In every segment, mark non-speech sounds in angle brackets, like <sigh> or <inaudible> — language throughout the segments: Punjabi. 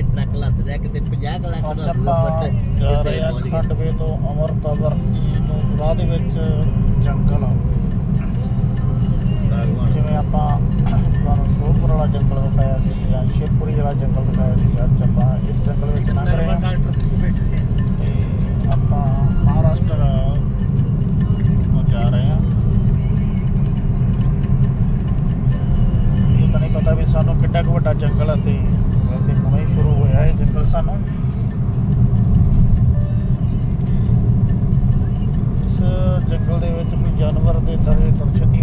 ਜੇ ਟਰੱਕ ਲੱਦ ਲਿਆ ਕਿਤੇ 50 ਕੁ ਲੱਖ ਅੱਜ ਦਾ ਆਪਾਂ ਜਾ ਰਹੇ ਹਾਂ ਖੰਡਵੇ ਤੋਂ ਅਮਰਤਵਰਤੀ ਤੋਂ ਰਾਹ ਦੇ ਵਿੱਚ ਜੰਗਲ ਜਿਵੇਂ ਆਪਾਂ ਤੁਹਾਨੂੰ ਸ਼ੋਪੁਰ ਵਾਲਾ ਜੰਗਲ ਵਿਖਾਇਆ ਸੀ ਜਾਂ ਸ਼ਿਵਪੁਰੀ ਵਾਲਾ ਜੰਗਲ ਦਿਖਾਇਆ ਸੀ ਅੱਜ ਆਪਾਂ ਇਸ ਜੰਗਲ ਵਿੱਚ ਲੰਘ ਰਹੇ ਹਾਂ। ਤੇ ਆਪਾਂ ਮਹਾਰਾਸ਼ਟਰ ਨੂੰ ਜਾ ਰਹੇ ਹਾਂ। ਇਹ ਤਾਂ ਨਹੀਂ ਪਤਾ ਵੀ ਸਾਨੂੰ ਕਿੱਡਾ ਕੁ ਵੱਡਾ ਜੰਗਲ ਹੈ ਤੇ ਵੈਸੇ ਹੁਣੇ ਸ਼ੁਰੂ ਹੋਇਆ ਇਹ ਜੰਗਲ ਸਾਨੂੰ। ਇਸ ਜੰਗਲ ਦੇ ਵਿੱਚ ਕੋਈ ਜਾਨਵਰ ਦੇ ਤਾਂ ਹਜੇ ਦਰਸ਼ਨ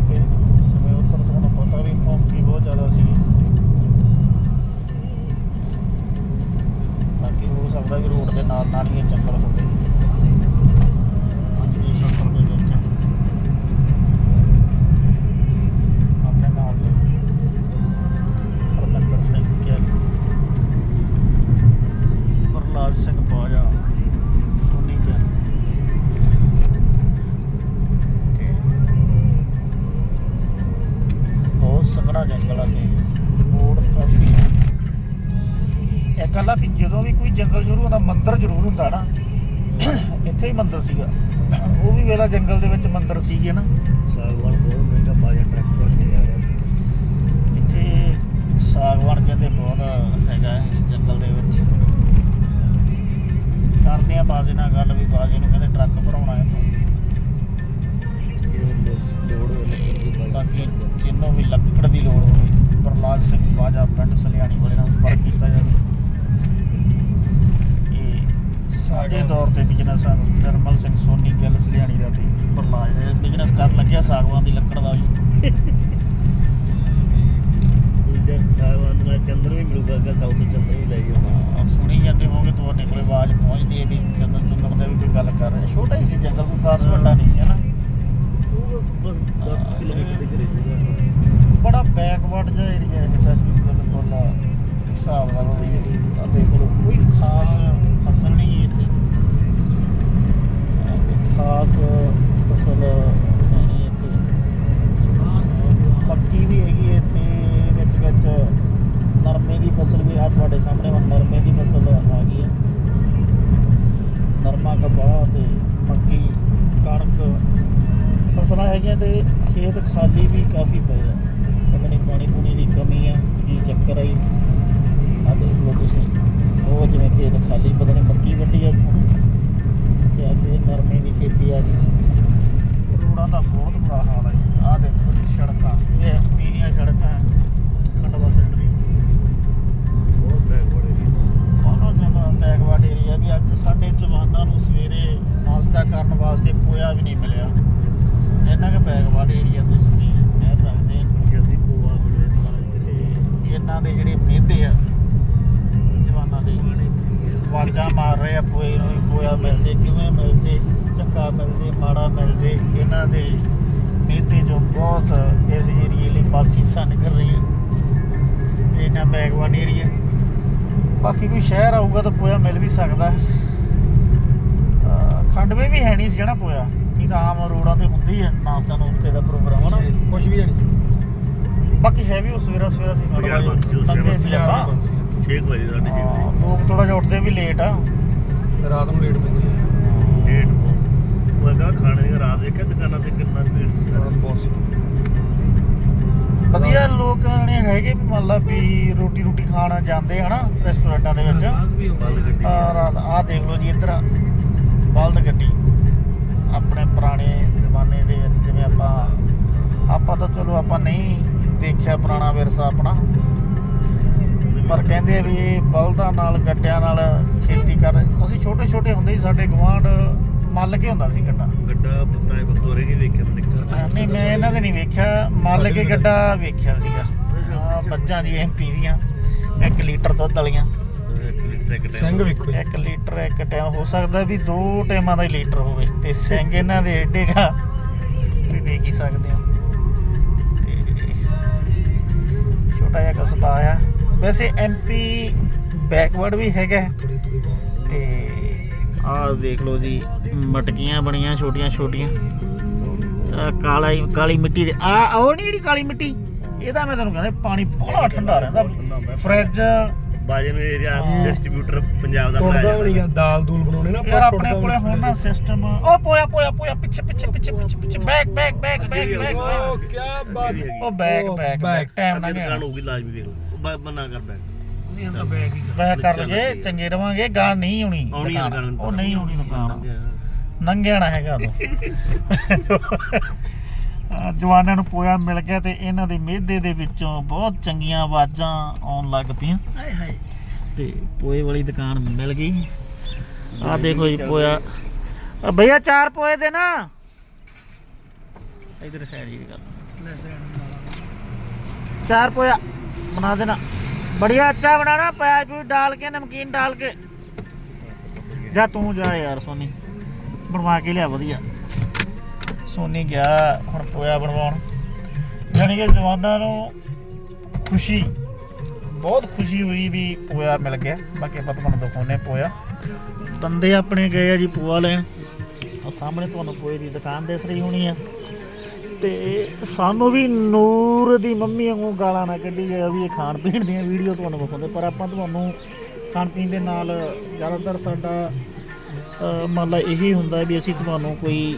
ਜੰਗਲ ਸ਼ੁਰੂ ਹੁੰਦਾ ਮੰਦਿਰ ਜ਼ਰੂਰ ਹੁੰਦਾ ਨਾ। ਇੱਥੇ ਹੀ ਮੰਦਿਰ ਸੀਗਾ। ਉਹ ਵੀ ਵੇਲਾ ਜੰਗਲ ਦੇ ਵਿੱਚ ਮੰਦਿਰ ਸੀਗੇ ਨਾ। ਸਾਗਵਾਨ ਬਹੁਤ ਮਹਿੰਗਾ ਬਾਜਾ ਟਰੱਕ ਕੇ ਆ ਰਿਹਾ। ਇੱਥੇ ਸਾਗਵਾਨ ਕਹਿੰਦੇ ਬਹੁਤ ਹੈਗਾ ਇਸ ਜੰਗਲ ਦੇ ਵਿੱਚ। ਕਰਦੇ ਆ ਬਾਜ਼ੇ ਨਾਲ ਗੱਲ ਵੀ ਬਾਜ਼ੇ ਨੂੰ ਕਹਿੰਦੇ ਸਾਡੇ ਦੌਰ ਤੇ ਬਿਜ਼ਨਸ ਆ ਨਿਰਮਲ ਸਿੰਘ ਸੋਨੀ ਗਿੱਲ ਸਲਿਆਣੀ ਦਾ ਤੇ ਪ੍ਰਹਲਾਦ ਦੇ ਬਿਜ਼ਨਸ ਕਰਨ ਲੱਗਿਆ ਸਾਗਵਾਨ ਦੀ ਲੱਕੜ ਦਾ ਵੀ। ਦੂਜਾ ਸਾਗਵਾਨ ਨਾਲ ਚੰਦਰ ਵੀ ਮਿਲੂਗਾ ਅੱਗੇ ਸਾਊਥ ਚੰਦਰ ਵੀ ਲੈ ਆਹ ਸੁਣੀ ਜਾਂਦੇ ਹੋਗੇ ਤੁਹਾਡੇ ਕੋਲੇ ਆਵਾਜ਼ ਪਹੁੰਚਦੀ ਹੈ ਵੀ ਚੰਦਨ ਚੁੰਦਨ ਦਾ ਵੀ ਕੋਈ ਗੱਲ ਕਰ ਰਿਹਾ ਛੋਟਾ ਹੀ ਸੀ ਜੰਗਲ ਕੋਈ ਖਾਸ ਵੱਡਾ ਨਹੀਂ ਖੇਤ ਖਾਲੀ ਵੀ ਕਾਫੀ ਪਏ ਆ। ਪਤਾ ਨਹੀਂ ਪਾਣੀ ਪੂਣੀ ਦੀ ਕਮੀ ਆ, ਕੀ ਚੱਕਰ ਆਈ ਆ ਦੇਖ ਲਓ ਤੁਸੀਂ। ਉਹ ਜਿਵੇਂ ਖੇਤ ਖਾਲੀ, ਪਤਾ ਨਹੀਂ ਮੱਕੀ ਵੱਢੀ ਆ ਇੱਥੋਂ। ਜਾਂ ਫਿਰ ਨਰਮੇ ਦੀ ਖੇਤੀ ਆ ਗਈ। ਰੋਡਾਂ ਦਾ ਬਹੁਤ ਬੁਰਾ ਹਾਲ ਹੈ ਆ ਦੇਖੋ ਜੀ ਸੜਕਾਂ। ਇਹ ਐਮਪੀ ਸੜਕਾਂ ਹੈ, ਖੰਡਵਾ ਸਾਈਡ ਦੀ ਬਹੁਤ ਬੈਕਵਰਡ ਏਰੀਆ ਬਹੁਤ ਜ਼ਿਆਦਾ ਬੈਕਵਰਡ ਏਰੀਆ ਵੀ ਅੱਜ ਸਾਡੇ ਜਵਾਨਾਂ ਨੂੰ ਸਵੇਰੇ ਨਾਸ਼ਤਾ ਕਰਨ ਵਾਸਤੇ ਪੋਇਆ ਵੀ ਨਹੀਂ ਮਿਲਿਆ ਇੰਨਾ ਕਿ ਬੈਕਵਰਡ ਏਰੀਆ ਤੁਸੀਂ ਕਹਿ ਸਕਦੇ ਆ ਜਲਦੀ ਕੋਆ ਮਿਲੇ ਤਾਂ ਤੇ ਇਹਨਾਂ ਦੇ ਆ। ਜਵਾਨਾਂ ਦੇ। ਵਾਜਾਂ ਮਾਰ ਰਹੇ ਆ, ਪੋਏ ਨੂੰ ਪੋਇਆ ਮਿਲਦੇ, ਕਿਵੇਂ ਮਿਲਦੇ ਚੰਗਾ ਮਿਲਦੇ, ਮਾੜਾ ਮਿਲਦੇ, ਇਹਨਾਂ ਦੇ ਮਿਹਦੇ ਜੋ ਬਹੁਤ ਇਸ ਏਰੀਏ ਲਈ ਬਾਸੀਸਾ ਨਿਕਲ ਰਹੀ ਹੈ। ਇਹਨਾਂ ਬੈਕਵਰਡ ਏਰੀਆ ਬਾਕੀ ਕੋਈ ਸ਼ਹਿਰ ਆਊਗਾ ਤਾਂ ਪੋਇਆ ਮਿਲ ਵੀ ਸਕਦਾ ਹੈ। ਖੰਡਵੇ ਵੀ ਹੈ ਨਹੀਂ ਸੀ ਜਿਹੜਾ ਪੋਇਆ। ਇਹ ਤਾਂ ਆਮ ਰੋਡਾਂ ਤੇ ਹੁੰਦੀ ਹੈ ਨਾਸ਼ਤਾ ਨੂਸ਼ਤੇ ਦਾ ਪ੍ਰੋਗਰਾਮ ਹੈ ਨਾ। ਕੁਝ ਵੀ ਨਹੀਂ ਸੀ। ਬਾਕੀ ਹੈ ਵੀ ਉਹ ਸਵੇਰਾ ਸਵੇਰਾ ਸੀ। ਬਾਜ਼ਾਰ ਬੰਦ ਸੀ ਉਸ ਆਪਾਂ। ਬੰਦ ਸੀ। 6 ਵਜੇ ਸਾਢੇ ਛੇ ਹਾਂ, ਵਜੇ ਲੋਕ ਥੋੜਾ ਜਿਹਾ ਉੱਠਦੇ ਵੀ ਲੇਟ ਆ। ਰਾਤ ਨੂੰ ਲੇਟ ਪੈਂਦੀ ਹੈ। ਡੇਟ ਉਹ ਹੈਗਾ ਖਾਣੇ ਦੀ ਰਾਤ ਦੇਖਿਆ ਦੁਕਾਨਾਂ ਤੇ ਕਿੰਨਾ ਭੀੜ ਸੀ ਰਾਤ ਬਹੁਤ ਸੀ। ਵਧੀਆ ਲੋਕ ਨੇ ਹੈਗੇ ਵੀ ਮੰਨ ਲਾ ਵੀ ਰੋਟੀ ਰੋਟੀ ਖਾਣ ਜਾਂਦੇ ਹਨਾ ਰੈਸਟੋਰੈਂਟਾਂ ਦੇ ਵਿੱਚ। ਗੱਡੀ ਆ ਰਾਤ ਆ ਦੇਖ ਲਓ ਜੀ ਇੱਧਰ ਬਲਦ ਗੱਡੀ। ਆਪਣੇ ਪੁਰਾਣੇ ਜ਼ਮਾਨੇ ਦੇ ਵਿੱਚ ਜਿਵੇਂ ਆਪਾਂ ਆਪਾਂ ਤਾਂ ਚਲੋ ਆਪਾਂ ਨਹੀਂ ਦੇਖਿਆ ਪੁਰਾਣਾ ਵਿਰਸਾ ਆਪਣਾ। ਪਰ ਕਹਿੰਦੇ ਆ ਵੀ ਬਲਦਾਂ ਨਾਲ ਗੱਡਿਆਂ ਨਾਲ ਖੇਤੀ ਕਰ ਅਸੀਂ ਛੋਟੇ ਛੋਟੇ ਹੁੰਦੇ ਸੀ ਸਾਡੇ ਗਵਾਂਢ ਮੱਲ ਕੇ ਹੁੰਦਾ ਸੀ ਗੱਡਾ। ਗੱਡਾ ਪਤਾ ਹੈ ਬਤੋਰੇ ਨਹੀਂ ਵੇਖਿਆ ਮੈਂ ਨਿਕਲਦਾ ਨਹੀਂ ਮੈਂ ਇਹਨਾਂ ਦੇ ਨਹੀਂ ਵੇਖਿਆ। ਮੱਲ ਕੇ ਗੱਡਾ ਵੇਖਿਆ ਸੀਗਾ। ਬੱਜਾਂ ਦੀ ਐਮਪੀ ਦੀਆਂ 1 ਲੀਟਰ ਦੁੱਧ ਵਾਲੀਆਂ। ਸਿੰਘ ਵੇਖੋ ਜੀ। 1 ਲੀਟਰ ਇੱਕ ਟਾਈਮ। ਹੋ ਸਕਦਾ ਵੀ ਦੋ ਟਾਈਮਾਂ ਦਾ ਹੀ ਲੀਟਰ ਹੋਵੇ। ਤੇ ਸਿੰਘ ਇਹਨਾਂ ਦੇ ਏਡੇਗਾ ਵੀ ਦੇਖ ਹੀ ਸਕਦੇ ਹੋ ਛੋਟਾ ਜਿਹਾ ਕਸਬਾ ਆ। ਵੈਸੇ ਐਮਪੀ ਬੈਕਵਰਡ ਵੀ ਹੈਗਾ। ਤੇ ਆਹ ਦੇਖ ਲਓ ਜੀ ਮਟਕੀਆਂ ਬਣੀਆਂ ਛੋਟੀਆਂ ਛੋਟੀਆਂ। ਕਾਲਾ ਹੀ- ਕਾਲੀ ਮਿੱਟੀ ਦੇ ਆ ਉਹ ਨਹੀਂ ਜਿਹੜੀ ਕਾਲੀ ਮਿੱਟੀ? ਇਹਦਾ ਮੈਂ ਤੁਹਾਨੂੰ ਕਹਿੰਦਾ ਪਾਣੀ ਬੜਾ ਠੰਡਾ ਰਹਿੰਦਾ। ਫ੍ਰਿਜ ਬਾਜੇ ਨੂੰ ਏਰੀਆ। ਡਿਸਟ੍ਰੀਬਿਊਟਰ ਪੰਜਾਬ ਦਾ ਟੁੱਟਦਾ ਬਣਾਇਆ। ਵੀ ਨਹੀਂ ਦਾਲ ਦੂਲ ਬਣਾਉਣੇ ਨਾ ਯਾਰ ਆਪਣੇ ਟੁੱਟਦਾ ਕੋਲੇ ਵੀ ਹੁਣ ਨਾ ਸਿਸਟਮ ਉਹ ਪੋਇਆ ਪੋਇਆ ਪੋਇਆ ਪਿੱਛੇ ਪਿੱਛੇ ਪਿੱਛੇ ਪਿੱਛੇ ਪਿੱਛੇ back back back back back ਓ ਕੀ ਬਾਤ। ਉਹ ਬੈਕ ਬੈਕ ਬੈਕ ਟਾਈਮ ਨਾ ਗਿਆ ਹੋਊਗੀ ਲਾਜ਼ਮੀ ਦੇਖ। ਲਓ ਬ- ਬਣਾ ਕਰ ਬੈਕ ਨਹੀਂ ਹੁੰਦਾ ਬੈਗ ਹੀ ਬੈਕ ਕਰ ਲਗੇ ਚੰਗੇ ਰਵਾਂਗੇ ਗਾਂ ਨਹੀਂ। ਦੁਕਾਨ। ਉਹ ਨਹੀਂ ਆਉਣੀ ਦੁਕਾਨ। ਨੰਗਿਆ ਨਾ ਹੈਗਾ ਉਦੋਂ। ਅਹ <laughs> ਜਵਾਨਾਂ ਨੂੰ ਪੋਇਆ ਮਿਲ ਗਿਆ ਤੇ ਇਹਨਾਂ ਦੇ ਮਿਹਦੇ ਦੇ ਵਿੱਚੋਂ ਬਹੁਤ ਚੰਗੀਆਂ ਆਵਾਜ਼ਾਂ ਆਉਣ ਲੱਗ ਪਈਆਂ। ਹਾਏ ਹਾਏ। ਤੇ ਪੋਏ ਵਾਲੀ ਦੁਕਾਨ ਮਿਲ ਗਈ। ਆ ਦੇਖੋ ਜੀ ਪੋਇਆ। ਆ ਭਈਆ ਚਾਰ ਪੋਏ ਦੇ ਨਾ। ਇਧਰ ਸਾਈਡ ਜੀ ਗੱਲ। ਚਾਰ ਪੋਇਆ ਬਣਾ ਦੇਣਾ। ਬੜੀਆ ਅੱਛਾ ਬਣਾਣਾ ਪਿਆਜ ਵੀ ਡਾਲ ਕੇ ਨਮਕੀਨ ਡਾਲ ਕੇ। ਜਾ ਤੂੰ ਜਾ ਯਾਰ ਸੋਨੀ। ਬਣਵਾ ਕੇ ਲਿਆ ਵਧੀਆ। ਸੋਨੀ ਗਿਆ ਹੁਣ ਪੋਇਆ ਬਣਵਾਉਣ। ਜਾਣੀ ਕਿ ਜਵਾਨਾਂ ਨੂੰ ਖੁਸ਼ੀ, ਬਹੁਤ ਖੁਸ਼ੀ ਹੋਈ ਵੀ ਪੋਇਆ ਮਿਲ ਗਿਆ। ਬਾਕੀ ਆਪਾਂ ਤੁਹਾਨੂੰ ਦਿਖਾਉਨੇ ਪੋਇਆ। ਬੰਦੇ ਆਪਣੇ ਗਏ ਆ ਜੀ ਪੋਆ ਲੈਣ। ਆ ਸਾਹਮਣੇ ਤੁਹਾਨੂੰ ਪੋਏ ਦੀ ਦੁਕਾਨ ਦਿਸ ਰਹੀ ਹੋਣੀ ਆ। ਤੇ ਸਾਨੂੰ ਵੀ ਨੂਰ ਦੀ ਮੰਮੀ ਵਾਂਗੂ ਗਾਲਾਂ ਨਾ ਕੱਢੀ ਜਾਏ ਵੀ ਇਹ ਖਾਣ ਪੀਣ ਦੀਆਂ ਵੀਡੀਓ ਤੁਹਾਨੂੰ ਵਿਖਾਉਂਦੇ ਪਰ ਆਪਾਂ ਤੁਹਾਨੂੰ ਖਾਣ ਪੀਣ ਦੇ ਨਾਲ ਜ਼ਿਆਦਾਤਰ ਸਾਡਾ ਮੰਨ ਲਾ ਇਹੀ ਹੁੰਦਾ ਵੀ ਅਸੀਂ ਤੁਹਾਨੂੰ ਕੋਈ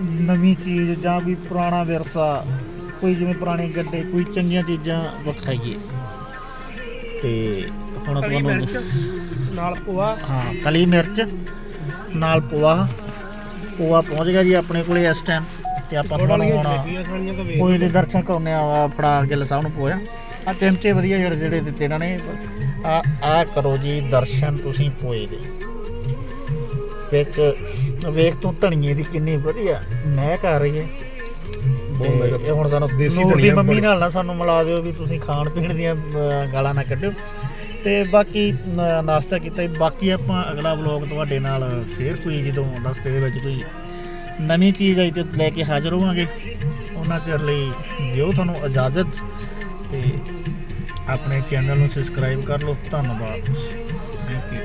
ਨਵੀਂ ਚੀਜ਼ ਜਾਂ ਵੀ ਪੁਰਾਣਾ ਵਿਰਸਾ ਕੋਈ ਜਿਵੇਂ ਪੁਰਾਣੇ ਗੱਡੇ ਕੋਈ ਚੰਗੀਆਂ ਚੀਜ਼ਾਂ ਵਿਖਾਈਏ ਤੇ ਹੁਣ ਤੁਹਾਨੂੰ ਨਾਲ ਪੋਆ ਹਾਂ ਕਲੀ ਮਿਰਚ ਨਾਲ ਪੋਆ ਪੋਆ ਪਹੁੰਚ ਗਿਆ ਜੀ ਆਪਣੇ ਕੋਲੇ ਇਸ ਟਾਈਮ ਤੇ ਆਪਾਂ ਤੁਹਾਨੂੰ ਹੁਣ ਪੋਏ ਦੇ ਦਰਸ਼ਨ ਕਰਾਉਣੇ ਆ ਫੜਾ ਕੇ ਸਾਹਿਬ ਨੂੰ ਪੋਇਆ ਆ ਚਮਚੇ ਵਧੀਆ ਜਿਹੜੇ ਜਿਹੜੇ ਦਿੱਤੇ ਇਹਨਾਂ ਨੇ। ਆ ਆ ਕਰੋ ਜੀ ਦਰਸ਼ਨ ਤੁਸੀਂ ਪੋਏ ਦੇ। ਵਿੱਚ ਵੇਖ ਤੂੰ ਧਣੀਏ ਦੀ ਕਿੰਨੀ ਵਧੀਆ ਮਹਿਕ ਆ ਰਹੀ ਹੈ। ਤੇ ਇਹ ਹੁਣ ਸਾਨੂੰ ਦੇਸੀ ਧਨੀਆ ਮੰਮੀ ਨਾਲ ਨਾ ਸਾਨੂੰ ਮਿਲਾ ਦਿਓ ਵੀ ਤੁਸੀਂ ਖਾਣ ਪੀਣ ਦੀਆਂ ਗਾਲਾਂ ਨਾ ਕੱਢਿਓ। ਤੇ ਬਾਕੀ ਨਾਸ਼ਤਾ ਕੀਤਾ। ਬਾਕੀ ਆਪਾਂ ਅਗਲਾ ਵਲੌਗ ਤੁਹਾਡੇ ਨਾਲ ਫੇਰ ਕੋਈ ਜਦੋਂ ਰਸਤੇ ਦੇ ਵਿੱਚ ਕੋਈ ਨਵੀਂ ਚੀਜ਼ ਆਈ ਤੇ ਲੈ ਕੇ ਹਾਜ਼ਰ ਹੋਵਾਂਗੇ। ਉਹਨਾਂ ਚਿਰ ਲਈ ਦਿਓ ਤੁਹਾਨੂੰ ਇਜਾਜ਼ਤ ਤੇ ਆਪਣੇ ਚੈਨਲ ਨੂੰ ਸਬਸਕ੍ਰਾਈਬ ਕਰ ਲਓ। ਧੰਨਵਾਦ। Thank you